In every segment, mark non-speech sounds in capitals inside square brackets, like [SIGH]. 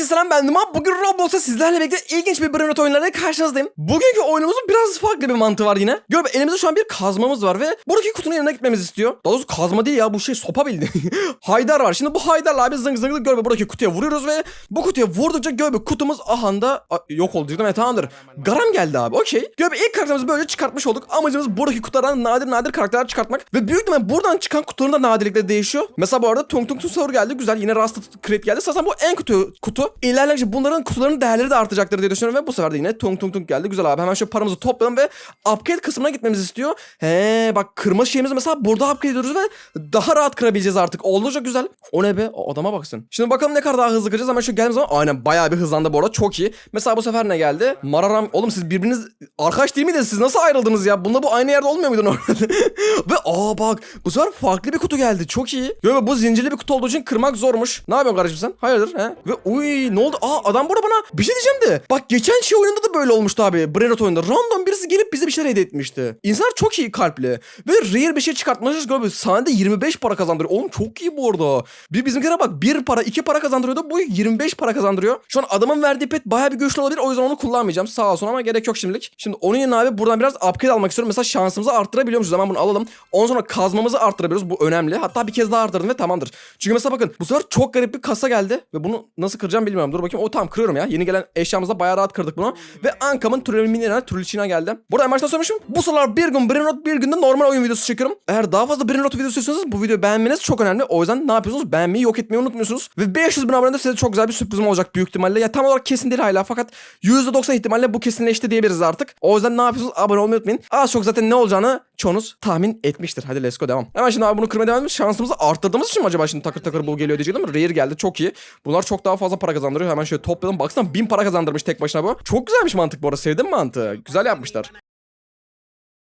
Herkese selam ben Duman. Bugün Roblox'ta sizlerle birlikte ilginç bir Brainrot oyunlarıyla karşınızdayım. Bugünkü oyunumuzun biraz farklı bir mantığı var yine. Gör elimizde şu an bir kazmamız var ve buradaki kutunun yanına gitmemizi istiyor. Daha doğrusu kazma değil ya bu şey sopa bildi. [LAUGHS] Haydar var. Şimdi bu Haydar'la abi zıng zıng gör buradaki kutuya vuruyoruz ve bu kutuya vurdukça gör kutumuz ahanda A- yok oldu diyordum. Evet tamamdır. Garam geldi abi okey. Gör ilk karakterimizi böyle çıkartmış olduk. Amacımız buradaki kutulardan nadir nadir karakterler çıkartmak. Ve büyük ihtimalle buradan çıkan kutuların da nadirlikleri değişiyor. Mesela bu arada Tung Tung Tung geldi. Güzel. Yine Rusted Crate geldi. Zaten bu en kutu kutu. İlerledikçe bunların kutuların değerleri de artacaktır diye düşünüyorum. Ve bu sefer de yine Tung Tung Tung geldi. Güzel abi. Hemen şöyle paramızı toplayalım ve upgrade kısmına gitmemizi istiyor. He bak kırmızı şeyimizi mesela burada upgrade ediyoruz ve daha rahat kırabileceğiz artık. Oldukça güzel. O ne be? O adama baksın. Şimdi bakalım ne kadar daha hızlı kıracağız. Hemen şöyle geldiğimiz zaman aynen bayağı bir hızlandı bu arada. Çok iyi. Mesela bu sefer ne geldi? Mararam. Oğlum siz birbiriniz arkadaş değil miydiniz? Siz nasıl ayrıldınız ya? Bununla bu aynı yerde olmuyor muydu normalde? [LAUGHS] ve aa bak bu sefer farklı bir kutu geldi. Çok iyi. Yo bu zincirli bir kutu olduğu için kırmak zormuş. Ne yapıyorsun kardeşim sen? Hayırdır he? Ve uy ne oldu? Aa adam burada bana bir şey diyeceğim de. Bak geçen şey oyununda da böyle olmuştu abi. Brainrot oyunda. Random birisi gelip bize bir şeyler hediye etmişti. İnsanlar çok iyi kalpli. Ve rare bir şey çıkartmışız. Böyle sahnede 25 para kazandırıyor. Oğlum çok iyi bu arada. Bir bizimkilere bak bir para iki para kazandırıyordu. Bu 25 para kazandırıyor. Şu an adamın verdiği pet bayağı bir güçlü olabilir. O yüzden onu kullanmayacağım. Sağ olsun ama gerek yok şimdilik. Şimdi onun yerine abi buradan biraz upgrade almak istiyorum. Mesela şansımızı arttırabiliyormuşuz. Hemen bunu alalım. Ondan sonra kazmamızı arttırabiliyoruz. Bu önemli. Hatta bir kez daha arttırdım ve tamamdır. Çünkü mesela bakın bu sefer çok garip bir kasa geldi. Ve bunu nasıl kıracağım bilmiyorum. Dur bakayım. O tamam kırıyorum ya. Yeni gelen eşyamızla bayağı rahat kırdık bunu. Ve Ankam'ın Trulminera Trulichina geldi. Burada en başta söylemişim. Bu sıralar bir gün Brainrot bir günde normal oyun videosu çekiyorum. Eğer daha fazla Brainrot videosu istiyorsanız bu videoyu beğenmeniz çok önemli. O yüzden ne yapıyorsunuz? Beğenmeyi yok etmeyi unutmuyorsunuz. Ve 500 bin abonede size çok güzel bir sürprizim olacak büyük ihtimalle. Ya tam olarak kesin değil hala fakat %90 ihtimalle bu kesinleşti diyebiliriz artık. O yüzden ne yapıyorsunuz? Abone olmayı unutmayın. Az çok zaten ne olacağını çoğunuz tahmin etmiştir. Hadi let's go devam. Hemen şimdi abi bunu kırmaya devam edelim. Şansımızı arttırdığımız için mi acaba şimdi takır takır bu geliyor diyecektim. Rare geldi çok iyi. Bunlar çok daha fazla para kazandırıyor. Hemen şöyle toplayalım. Baksana 1000 para kazandırmış tek başına bu. Çok güzelmiş mantık bu arada. Sevdim mantığı. Güzel yapmışlar.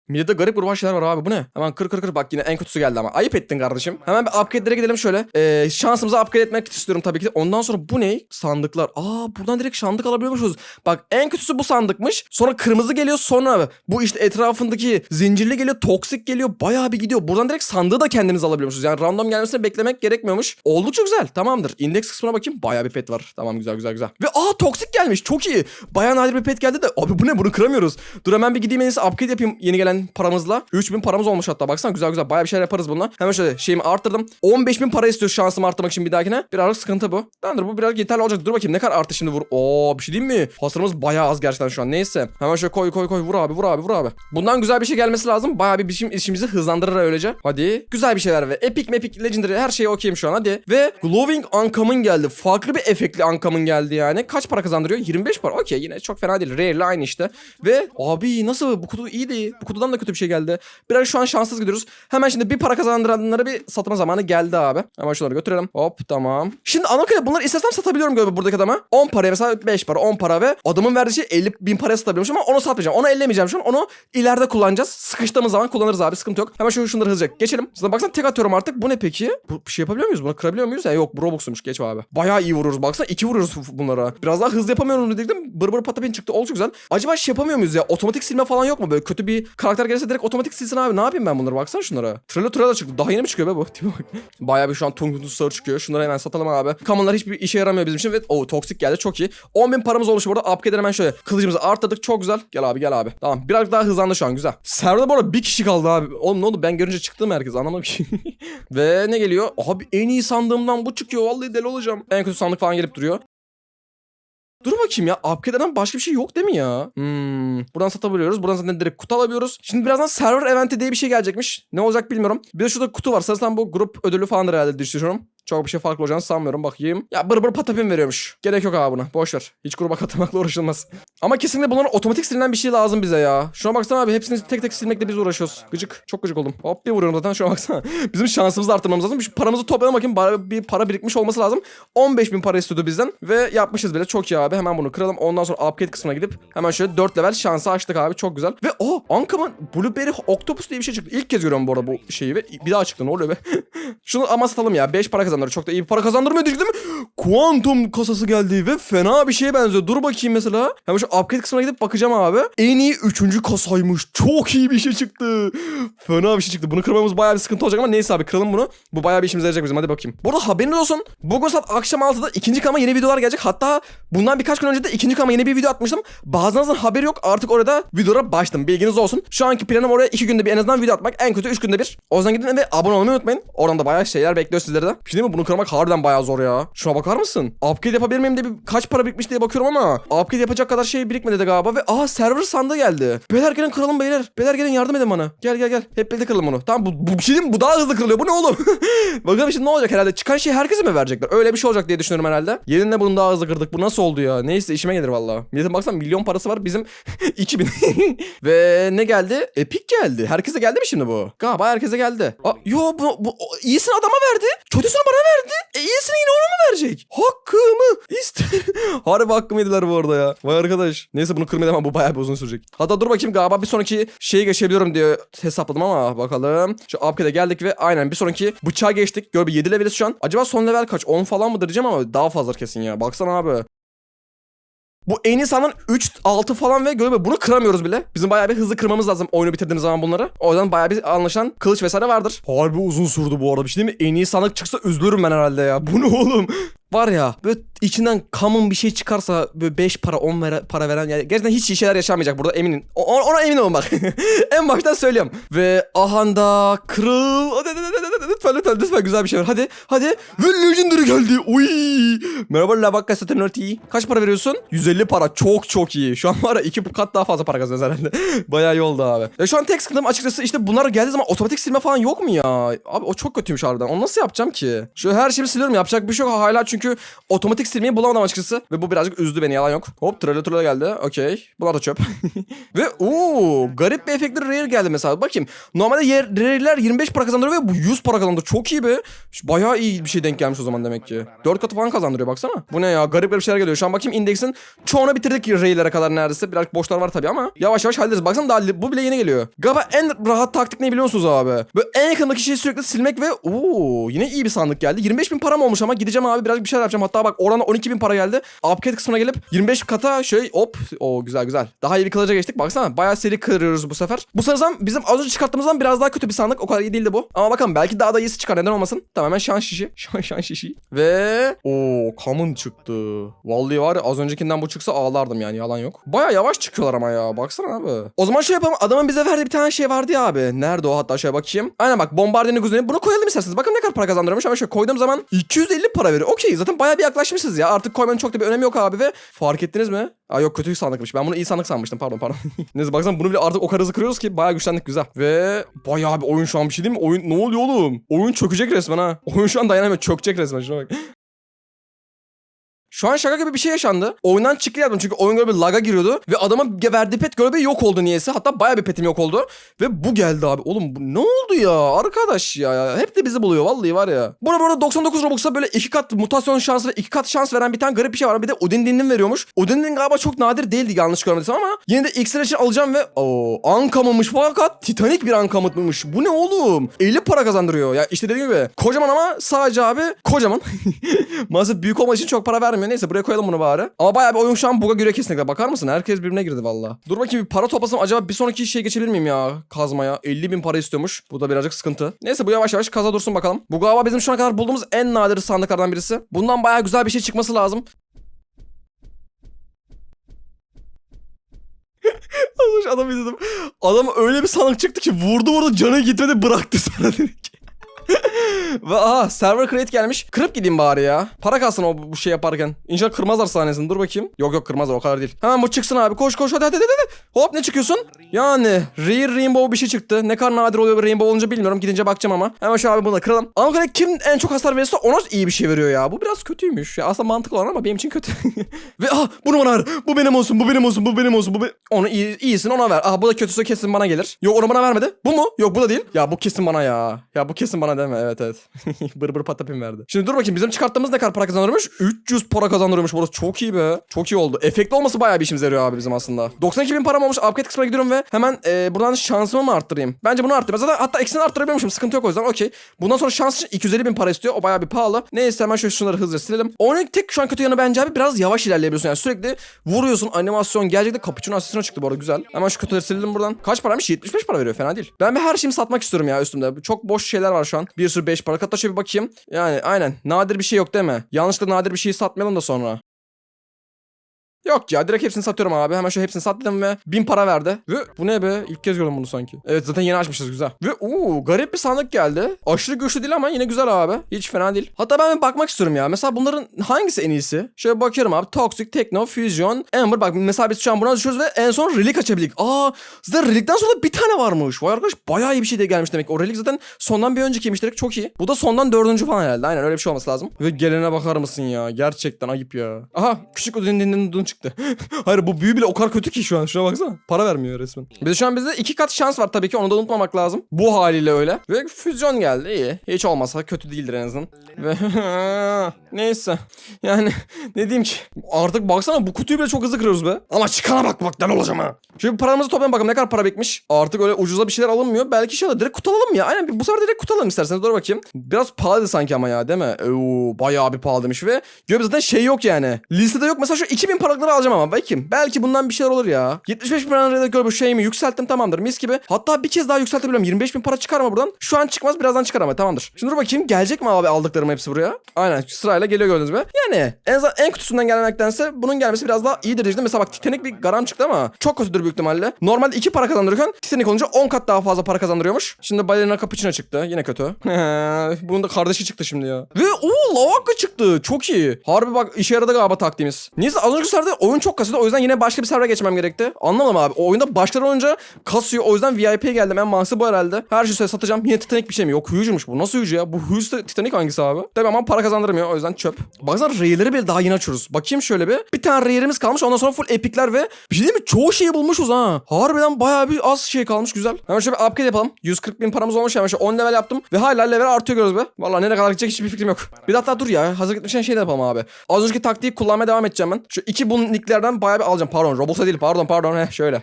Millete garip gruba şeyler var abi bu ne? Hemen kır kır kır bak yine en kötüsü geldi ama. Ayıp ettin kardeşim. Hemen bir upgrade'lere gidelim şöyle. Ee, şansımızı upgrade etmek istiyorum tabii ki de. Ondan sonra bu ne? Sandıklar. Aa buradan direkt sandık alabiliyormuşuz. Bak en kötüsü bu sandıkmış. Sonra kırmızı geliyor sonra bu işte etrafındaki zincirli geliyor. Toksik geliyor. Bayağı bir gidiyor. Buradan direkt sandığı da kendimiz alabiliyormuşuz. Yani random gelmesini beklemek gerekmiyormuş. Oldukça güzel. Tamamdır. İndeks kısmına bakayım. Bayağı bir pet var. Tamam güzel güzel güzel. Ve aa toksik gelmiş. Çok iyi. Bayağı nadir bir pet geldi de. Abi bu ne? Bunu kıramıyoruz. Dur hemen bir gideyim en iyisi upgrade yapayım yeni gelen paramızla. 3000 paramız olmuş hatta. Baksana güzel güzel. Bayağı bir şeyler yaparız bununla. Hemen şöyle şeyimi arttırdım. 15000 para istiyor şansımı arttırmak için bir dahakine. Birazcık sıkıntı bu. Tamamdır bu biraz yeterli olacak. Dur bakayım ne kadar arttı şimdi vur. Oo bir şey diyeyim mi? Hasarımız bayağı az gerçekten şu an. Neyse. Hemen şöyle koy koy koy vur abi vur abi vur abi. Bundan güzel bir şey gelmesi lazım. Bayağı bir işim, işimizi hızlandırır öylece. Hadi. Güzel bir şeyler ve epic mepic legendary her şeye okeyim şu an hadi. Ve glowing uncommon geldi. Farklı bir efektli uncommon geldi yani. Kaç para kazandırıyor? 25 para. Okey yine çok fena değil. Rare ile aynı işte. Ve abi nasıl bu kutu iyiydi. Bu kutudan da kötü bir şey geldi. Biraz şu an şanssız gidiyoruz. Hemen şimdi bir para kazandıranlara bir satma zamanı geldi abi. Hemen şunları götürelim. Hop tamam. Şimdi ana bunları istesem satabiliyorum galiba buradaki adama. 10 paraya mesela 5 para 10 para ve adamın verdiği şey 50 bin paraya satabiliyormuş ama onu satmayacağım. Onu ellemeyeceğim şu an. Onu ileride kullanacağız. Sıkıştığımız zaman kullanırız abi. Sıkıntı yok. Hemen şu şunları hızlıca geçelim. Zaten baksana tek atıyorum artık. Bu ne peki? Bu bir şey yapabiliyor muyuz? Bunu kırabiliyor muyuz? Ya yok bu Robux'umuş. Geç abi. Bayağı iyi vuruyoruz. Baksana iki vuruyoruz bunlara. Biraz daha hızlı yapamıyorum dedim. Bır bır patapin çıktı. Oldukça güzel. Acaba şey yapamıyor muyuz ya? Otomatik silme falan yok mu? Böyle kötü bir karakter gelirse direkt otomatik silsin abi. Ne yapayım ben bunları? Baksana şunlara. Trailer trailer çıktı. Daha yeni mi çıkıyor be bu? [LAUGHS] Tipe. Bayağı bir şu an Tung Star çıkıyor. Şunları hemen satalım abi. Common'lar hiçbir işe yaramıyor bizim için ve o toksik geldi. Çok iyi. 10.000 paramız olmuş burada. Upgrade'e hemen şöyle. Kılıcımızı arttırdık. Çok güzel. Gel abi gel abi. Tamam. Biraz daha hızlandı şu an. Güzel. Serverda bu arada bir kişi kaldı abi. Oğlum ne oldu? Ben görünce çıktı mı herkes? Anlamadım ki. [LAUGHS] ve ne geliyor? Abi en iyi sandığımdan bu çıkıyor. Vallahi deli olacağım. En kötü sandık falan gelip duruyor. Dur bakayım ya. Upgrade'den başka bir şey yok değil mi ya? Hmm. Buradan satabiliyoruz. Buradan zaten direkt kutu alabiliyoruz. Şimdi birazdan server eventi diye bir şey gelecekmiş. Ne olacak bilmiyorum. Bir de şurada kutu var. Sanırsam bu grup ödülü falandır herhalde düşünüyorum. Çok bir şey farklı olacağını sanmıyorum. Bakayım. Ya bır bır patapin veriyormuş. Gerek yok abi buna. Boş ver. Hiç gruba [LAUGHS] katılmakla uğraşılmaz. Ama kesinlikle bunların otomatik silinen bir şey lazım bize ya. Şuna baksana abi. Hepsini tek tek silmekle biz uğraşıyoruz. Gıcık. Çok gıcık oldum. Hop bir vuruyorum zaten. Şuna baksana. [LAUGHS] Bizim şansımızı arttırmamız lazım. Bir paramızı toplayalım bakayım. Bir para birikmiş olması lazım. 15 bin para istiyordu bizden. Ve yapmışız bile. Çok iyi abi. Hemen bunu kıralım. Ondan sonra upgrade kısmına gidip hemen şöyle 4 level şansı açtık abi. Çok güzel. Ve o Ankam'ın Blueberry Octopus diye bir şey çıktı. İlk kez görüyorum bu arada bu şeyi ve bir daha çıktı. Ne oluyor be? [LAUGHS] Şunu ama satalım ya. 5 para kazandık. kazandırıyor. Çok da iyi bir para kazandırmıyor diyecektim. Kuantum kasası geldi ve fena bir şeye benziyor. Dur bakayım mesela. Hemen şu upgrade kısmına gidip bakacağım abi. En iyi üçüncü kasaymış. Çok iyi bir şey çıktı. Fena bir şey çıktı. Bunu kırmamız bayağı bir sıkıntı olacak ama neyse abi kıralım bunu. Bu bayağı bir işimize yarayacak bizim. Hadi bakayım. Bu arada haberiniz olsun. Bugün saat akşam 6'da ikinci kama yeni videolar gelecek. Hatta bundan birkaç gün önce de ikinci kama yeni bir video atmıştım. Bazılarınızın haberi yok. Artık orada videolara başladım. Bilginiz olsun. Şu anki planım oraya iki günde bir en azından video atmak. En kötü üç günde bir. O yüzden gidin ve abone olmayı unutmayın. Oradan da bayağı şeyler bekliyor sizleri de. Bir şey mi? Bunu kırmak harbiden bayağı zor ya. Şuna bakar mısın? Upgrade yapabilir miyim diye bir kaç para birikmiş diye bakıyorum ama upgrade yapacak kadar şey birikmedi de galiba ve aha server sandığı geldi. Beyler gelin kıralım beyler. Beyler gelin yardım edin bana. Gel gel gel. Hep birlikte kıralım bunu. Tamam bu, bu bir şey değil mi? Bu daha hızlı kırılıyor. Bu ne oğlum? [LAUGHS] Bakalım şimdi ne olacak herhalde. Çıkan şeyi herkese mi verecekler? Öyle bir şey olacak diye düşünüyorum herhalde. Yerinde bunu daha hızlı kırdık. Bu nasıl oldu ya? Neyse işime gelir valla. Milletin baksana milyon parası var. Bizim [LAUGHS] 2000. [LAUGHS] Ve ne geldi? Epic geldi. Herkese geldi mi şimdi bu? Galiba herkese geldi. Aa, yo bu, bu iyisini adama verdi. Kötüsünü bana verdi. E iyisini yine ona mı verecek? Hakkımı isterim. [LAUGHS] Harbi hakkımı yediler bu arada ya. Vay arkadaş. Neyse bunu kırmayı ama bu bayağı bir uzun sürecek. Hatta dur bakayım galiba bir sonraki şeyi geçebiliyorum diye hesapladım ama bakalım. Şu upgrade'e geldik ve aynen bir sonraki bıçağa geçtik. Gör bir 7 leveliz şu an. Acaba son level kaç? 10 falan mıdır diyeceğim ama daha fazla kesin ya. Baksana abi. Bu en iyi sanın 3, 6 falan ve görüyor bunu kıramıyoruz bile. Bizim bayağı bir hızlı kırmamız lazım oyunu bitirdiğimiz zaman bunları. O yüzden bayağı bir anlaşılan kılıç vesaire vardır. Harbi uzun sürdü bu arada bir şey değil mi? En iyi sandık çıksa üzülürüm ben herhalde ya. Bu ne oğlum? [LAUGHS] Var ya böyle içinden common bir şey çıkarsa böyle 5 para 10 vere- para veren yani gerçekten hiç iyi şeyler yaşanmayacak burada eminim. O- ona emin olun bak. [LAUGHS] en baştan söylüyorum. Ve ahanda kırıl. Lütfen lütfen lütfen güzel bir şey ver. Hadi hadi. Ve Legendary geldi. Uy. Merhaba Labakka Saturnity. Kaç para veriyorsun? 150 para. Çok çok iyi. Şu an var ya iki kat daha fazla para kazanıyoruz herhalde. [LAUGHS] Bayağı iyi oldu abi. Ya şu an tek sıkıntım açıkçası işte bunlar geldiği zaman otomatik silme falan yok mu ya? Abi o çok kötüymüş harbiden. Onu nasıl yapacağım ki? Şu her şeyi siliyorum. Yapacak bir şey yok hala çünkü otomatik silmeyi bulamadım açıkçası. Ve bu birazcık üzdü beni yalan yok. Hop trele trele geldi. Okey. Bunlar da çöp. [LAUGHS] ve ooo garip bir efektli rare geldi mesela. Bakayım. Normalde yer, rare'ler 25 para kazandırıyor ve bu 100 para kazandırıyor. Çok iyi be. Bayağı iyi bir şey denk gelmiş o zaman demek ki. 4 katı falan kazandırıyor baksana. Bu ne ya? Garip garip şeyler geliyor. Şu an bakayım indeksin çoğunu bitirdik rare'lere kadar neredeyse. Birazcık boşlar var tabii ama yavaş yavaş hallederiz. Baksana daha bu bile yeni geliyor. Galiba en rahat taktik ne biliyor musunuz abi? Böyle en yakındaki şeyi sürekli silmek ve ooo yine iyi bir sandık geldi. 25 bin param olmuş ama gideceğim abi birazcık bir şeyler yapacağım. Hatta bak oradan 12 bin para geldi. Upgrade kısmına gelip 25 kata şey hop. o güzel güzel. Daha iyi bir kılıca geçtik. Baksana bayağı seri kırıyoruz bu sefer. Bu sanırsam bizim az önce çıkarttığımızdan biraz daha kötü bir sandık. O kadar iyi değildi bu. Ama bakalım belki daha da iyisi çıkar. Neden olmasın? Tamamen şans şişi. [LAUGHS] Şan, şan şişi. Ve o common çıktı. Vallahi var ya az öncekinden bu çıksa ağlardım yani yalan yok. Baya yavaş çıkıyorlar ama ya. Baksana abi. O zaman şey yapalım. Adamın bize verdiği bir tane şey vardı ya abi. Nerede o? Hatta şöyle bakayım. Aynen bak bombardiyerin kuzeni. Bunu koyalım isterseniz. Bakın ne kadar para kazandırıyormuş. Ama şöyle koyduğum zaman 250 para veriyor. Okey zaten baya bir yaklaşmışız ya. Artık koymanın çok da bir önemi yok abi ve fark ettiniz mi? Aa yok kötü sandıkmış. Ben bunu iyi sandık sanmıştım. Pardon pardon. [LAUGHS] Neyse baksana bunu bile artık o kadar hızlı kırıyoruz ki bayağı güçlendik güzel. Ve bayağı bir oyun şu an bir şey değil mi? Oyun ne oluyor oğlum? Oyun çökecek resmen ha. Oyun şu an dayanamıyor. Çökecek resmen. Şuna bak. Şu an şaka gibi bir şey yaşandı. Oyundan çıktı yazdım çünkü oyun böyle laga giriyordu. Ve adamın verdiği pet bir yok oldu niyeyse. Hatta baya bir petim yok oldu. Ve bu geldi abi. Oğlum bu ne oldu ya? Arkadaş ya. Hep de bizi buluyor vallahi var ya. Burada burada 99 Robux'a böyle iki kat mutasyon şansı ve iki kat şans veren bir tane garip bir şey var. Bir de Odin Din'in veriyormuş. Odin Din galiba çok nadir değildi yanlış görmediysem ama yine de X'ler için alacağım ve o Ankam'mış fakat Titanic bir Ankam'mış. Bu ne oğlum? 50 para kazandırıyor. Ya işte dediğim gibi kocaman ama sadece abi kocaman. [LAUGHS] Maalesef büyük olmak için çok para vermiyor. Neyse buraya koyalım bunu bari. Ama bayağı bir oyun şu an buga göre kesinlikle. Bakar mısın? Herkes birbirine girdi valla. Dur bakayım bir para toplasam acaba bir sonraki şeye geçebilir miyim ya? Kazmaya. 50 bin para istiyormuş. Bu da birazcık sıkıntı. Neyse bu yavaş yavaş kaza dursun bakalım. Bu galiba bizim şu ana kadar bulduğumuz en nadir sandıklardan birisi. Bundan bayağı güzel bir şey çıkması lazım. [LAUGHS] Adam izledim. Adam öyle bir sandık çıktı ki vurdu vurdu canı gitmedi bıraktı sonra direkt. Aha server create gelmiş. Kırıp gideyim bari ya. Para kalsın o bu şey yaparken. İnşallah kırmazlar sahnesini. Dur bakayım. Yok yok kırmazlar o kadar değil. Hemen bu çıksın abi. Koş koş hadi hadi hadi. hadi. Hop ne çıkıyorsun? Yani Rare Rainbow bir şey çıktı. Ne kadar nadir oluyor bir Rainbow olunca bilmiyorum. Gidince bakacağım ama. Hemen şu abi bunu da kıralım. Ama böyle kim en çok hasar verirse ona iyi bir şey veriyor ya. Bu biraz kötüymüş. Ya aslında mantıklı olan ama benim için kötü. [LAUGHS] Ve ah bunu bana ver. Bu benim olsun. Bu benim olsun. Bu benim olsun. Bu be- onu iyi, iyisini ona ver. Ah bu da kötüsü kesin bana gelir. Yok onu bana vermedi. Bu mu? Yok bu da değil. Ya bu kesin bana ya. Ya bu kesin bana deme evet. Evet [LAUGHS] bır bır patapim verdi. Şimdi dur bakayım bizim çıkarttığımız ne kadar para kazandırıyormuş? 300 para kazandırıyormuş burası. Çok iyi be. Çok iyi oldu. Efektli olması bayağı bir işimize yarıyor abi bizim aslında. 92 bin param olmuş. Upgrade kısmına gidiyorum ve hemen e, buradan şansımı mı arttırayım? Bence bunu arttırayım. Zaten hatta eksini arttırabiliyormuşum. Sıkıntı yok o yüzden. Okey. Bundan sonra şans için 250 bin para istiyor. O bayağı bir pahalı. Neyse hemen şöyle şunları hızlıca silelim. Oyunun tek şu an kötü yanı bence abi biraz yavaş ilerleyebiliyorsun. Yani sürekli vuruyorsun. Animasyon gelecekte cappuccino asistine çıktı bu arada güzel. Hemen şu kötüleri silelim buradan. Kaç paraymış? 75 para veriyor. Fena değil. Ben bir her şeyimi satmak istiyorum ya üstümde. Çok boş şeyler var şu an. Bir sürü 5 para. Hatta bir bakayım. Yani aynen. Nadir bir şey yok değil mi? Yanlışlıkla nadir bir şeyi satmayalım da sonra. Yok ya direkt hepsini satıyorum abi. Hemen şu hepsini sattım ve 1000 para verdi. Ve bu ne be? İlk kez gördüm bunu sanki. Evet zaten yeni açmışız güzel. Ve uuu garip bir sandık geldi. Aşırı güçlü değil ama yine güzel abi. Hiç fena değil. Hatta ben bir bakmak istiyorum ya. Mesela bunların hangisi en iyisi? Şöyle bakıyorum abi. Toxic, Techno, Fusion, Ember. Bak mesela biz şu an buna düşüyoruz ve en son Relic açabildik. Aa zaten Relic'ten sonra bir tane varmış. Vay arkadaş bayağı iyi bir şey de gelmiş demek. O Relic zaten sondan bir öncekiymiş direkt çok iyi. Bu da sondan dördüncü falan herhalde. Aynen öyle bir şey olması lazım. Ve gelene bakar mısın ya? Gerçekten ayıp ya. Aha küçük ödün dinlen çıktı. [LAUGHS] Hayır bu büyü bile o kadar kötü ki şu an. Şuna baksana. Para vermiyor resmen. Bir şu an bizde iki kat şans var tabii ki. Onu da unutmamak lazım. Bu haliyle öyle. Ve füzyon geldi. İyi. Hiç olmasa kötü değildir en azından. Ve [LAUGHS] neyse. Yani [LAUGHS] ne diyeyim ki. Artık baksana bu kutuyu bile çok hızlı kırıyoruz be. Ama çıkana bak bak deli olacağım ha. Bir paramızı toplayalım bakalım ne kadar para birikmiş. Artık öyle ucuza bir şeyler alınmıyor. Belki şey alır. Direkt kutu ya. Aynen bu sefer direkt kutu alalım isterseniz. Dur bakayım. Biraz pahalıydı sanki ama ya değil mi? Oo, bayağı bir pahalı demiş ve göbe zaten şey yok yani. Listede yok. Mesela şu 2000 paralıkları alacağım ama bakayım. Belki bundan bir şeyler olur ya. 75 bin göre bu şeyimi yükselttim tamamdır mis gibi. Hatta bir kez daha yükseltebilirim. 25 bin para çıkar mı buradan? Şu an çıkmaz birazdan çıkar ama tamamdır. Şimdi dur bakayım gelecek mi abi aldıklarım hepsi buraya? Aynen sırayla geliyor gördünüz mü? Yani en en kutusundan gelmektense bunun gelmesi biraz daha iyidir işte. Mesela bak Titanic bir garam çıktı ama çok kötüdür büyük ihtimalle. Normalde 2 para kazandırırken Titanic olunca 10 kat daha fazla para kazandırıyormuş. Şimdi Ballerina Cappuccino çıktı. Yine kötü. [LAUGHS] Bunun da kardeşi çıktı şimdi ya. Ve o lavaka çıktı. Çok iyi. Harbi bak işe yaradı galiba taktiğimiz. Neyse az önceki oyun çok kasıyordu. O yüzden yine başka bir servere geçmem gerekti. Anlamadım abi. O oyunda başları olunca kasıyor. O yüzden VIP'ye geldim. En mantıklı bu herhalde. Her şeyi satacağım. Yine Titanic bir şey mi? Yok huyucuymuş bu. Nasıl huyucu ya? Bu huyucu Titanic hangisi abi? Tabii ama para kazandırmıyor. O yüzden çöp. Baksana rayleri bile daha yeni açıyoruz. Bakayım şöyle bir. Bir tane rayerimiz kalmış. Ondan sonra full epikler ve bir şey değil mi? Çoğu şeyi bulmuşuz ha. Harbiden bayağı bir az şey kalmış. Güzel. Hemen şöyle bir upgrade yapalım. 140 bin paramız olmuş. Hemen şöyle 10 level yaptım. Ve hala level artıyor görüyoruz be. Vallahi nereye kadar gidecek hiçbir fikrim yok. Bir de hatta dur ya. Hazır gitmişken şey de yapalım abi. Az önceki taktiği kullanmaya devam edeceğim ben. Şu iki bu nicklerden bayağı bir alacağım. Pardon. Robusta değil. Pardon pardon. Heh şöyle.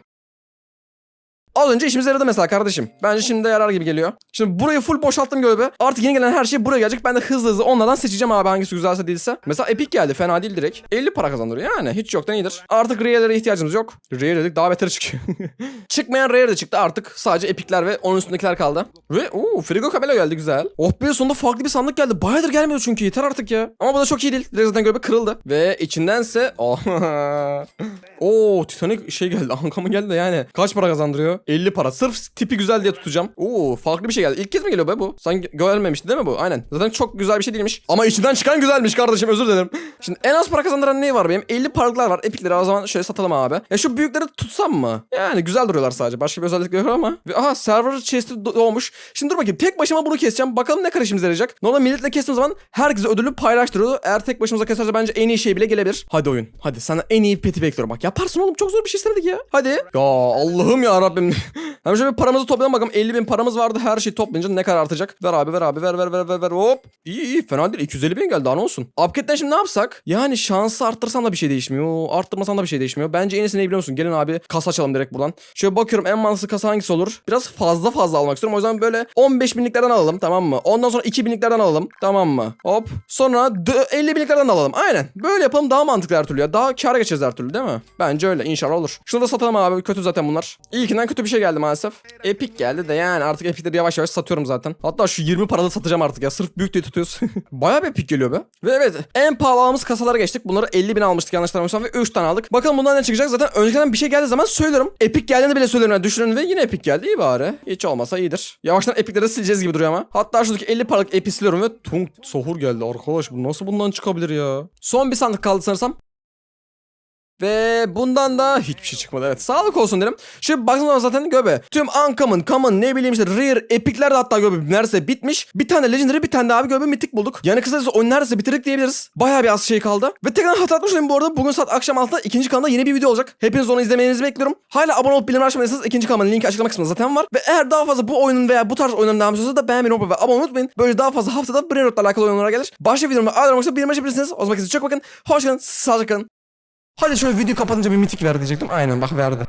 Az önce işimize yaradı mesela kardeşim. Bence şimdi de yarar gibi geliyor. Şimdi burayı full boşalttım göbe. Artık yeni gelen her şey buraya gelecek. Ben de hızlı hızlı onlardan seçeceğim abi hangisi güzelse değilse. Mesela Epic geldi. Fena değil direkt. 50 para kazandırıyor yani. Hiç yoktan iyidir. Artık Rare'lere ihtiyacımız yok. Rare dedik daha beter çıkıyor. [LAUGHS] Çıkmayan Rare de çıktı artık. Sadece Epic'ler ve onun üstündekiler kaldı. Ve uuu Frigo Camelo geldi güzel. Oh be sonunda farklı bir sandık geldi. Bayağıdır gelmiyordu çünkü yeter artık ya. Ama bu da çok iyi değil. Direkt zaten göbe kırıldı. Ve içindense... [LAUGHS] Oh. Oo Titanic şey geldi. Anka mı geldi de yani. Kaç para kazandırıyor? 50 para. Sırf tipi güzel diye tutacağım. Oo farklı bir şey geldi. İlk kez mi geliyor be bu? Sanki görülmemişti değil mi bu? Aynen. Zaten çok güzel bir şey değilmiş. Ama içinden çıkan güzelmiş kardeşim özür dilerim. Şimdi en az para kazandıran ne var benim? 50 paralıklar var. Epikleri o zaman şöyle satalım abi. Ya şu büyükleri tutsam mı? Yani güzel duruyorlar sadece. Başka bir özellik yok ama. Ve aha server chest'i do- doğmuş. Şimdi dur bakayım. Tek başıma bunu keseceğim. Bakalım ne kadar işimize yarayacak. Normalde milletle kestiğim zaman herkese ödülü paylaştırıyordu. Eğer tek başımıza keserse bence en iyi şey bile gelebilir. Hadi oyun. Hadi sana en iyi peti bekliyorum. Bak yaparsın oğlum. Çok zor bir şey istemedik ya. Hadi. Ya Allah'ım ya Rabbim. Hemen [LAUGHS] şöyle paramızı toplayalım bakalım. 50 bin paramız vardı. Her şeyi toplayınca ne kadar artacak? Ver abi ver abi ver ver ver ver ver hop. İyi iyi fena değil. 250 bin geldi daha ne olsun. Upgrade'den şimdi ne yapsak? Yani şansı arttırsan da bir şey değişmiyor. Arttırmasan da bir şey değişmiyor. Bence en iyisi ne biliyor musun? Gelin abi kasa açalım direkt buradan. Şöyle bakıyorum en mantıklı kasa hangisi olur? Biraz fazla fazla almak istiyorum. O yüzden böyle 15 binliklerden alalım tamam mı? Ondan sonra 2 binliklerden alalım tamam mı? Hop. Sonra dö- 50 binliklerden de alalım. Aynen. Böyle yapalım daha mantıklı her türlü ya. Daha kâra geçeceğiz her türlü değil mi? Bence öyle. İnşallah olur. Şunu da satalım abi. Kötü zaten bunlar. İlkinden kötü bir şey geldi maalesef. Epic geldi de yani artık Epic'leri yavaş yavaş satıyorum zaten. Hatta şu 20 paralı satacağım artık ya. Sırf büyük diye tutuyoruz. [LAUGHS] Bayağı bir Epic geliyor be. Ve evet en pahalı aldığımız kasalara geçtik. Bunları 50 bin almıştık yanlış hatırlamıyorsam ve 3 tane aldık. Bakalım bundan ne çıkacak. Zaten önceden bir şey geldiği zaman söylerim. Epic geldiğini bile söylerim. Yani düşünün ve yine Epic geldi. İyi bari. Hiç olmasa iyidir. Yavaştan Epic'leri sileceğiz gibi duruyor ama. Hatta şuradaki 50 paralık Epic siliyorum ve Tung Sohur geldi. Arkadaş bu nasıl bundan çıkabilir ya? Son bir sandık kaldı sanırsam. Ve bundan da hiçbir şey çıkmadı. Evet sağlık olsun derim. Şimdi baktığım zaman zaten göbe. Tüm uncommon, common ne bileyim işte rare, epicler de hatta göbe neredeyse bitmiş. Bir tane legendary bir tane de abi göbe mitik bulduk. Yani kısacası oyunu neredeyse bitirdik diyebiliriz. Bayağı bir az şey kaldı. Ve tekrar hatırlatmış olayım bu arada bugün saat akşam 6'da ikinci kanalda yeni bir video olacak. Hepiniz onu izlemenizi bekliyorum. Hala abone olup bildirim açmadıysanız ikinci kanalın linki açıklama kısmında zaten var. Ve eğer daha fazla bu oyunun veya bu tarz oyunların devam ediyorsa da beğenmeyi unutmayın ve abone unutmayın. Böyle daha fazla haftada Brainrot'la alakalı oyunlara gelir. Başka videomda ayrılmak yoksa bildirim açabilirsiniz. O zaman kendinize çok bakın. Hoşçakalın. Sağlıcakla. Hadi şöyle video kapatınca bir mitik ver diyecektim. Aynen bak verdi.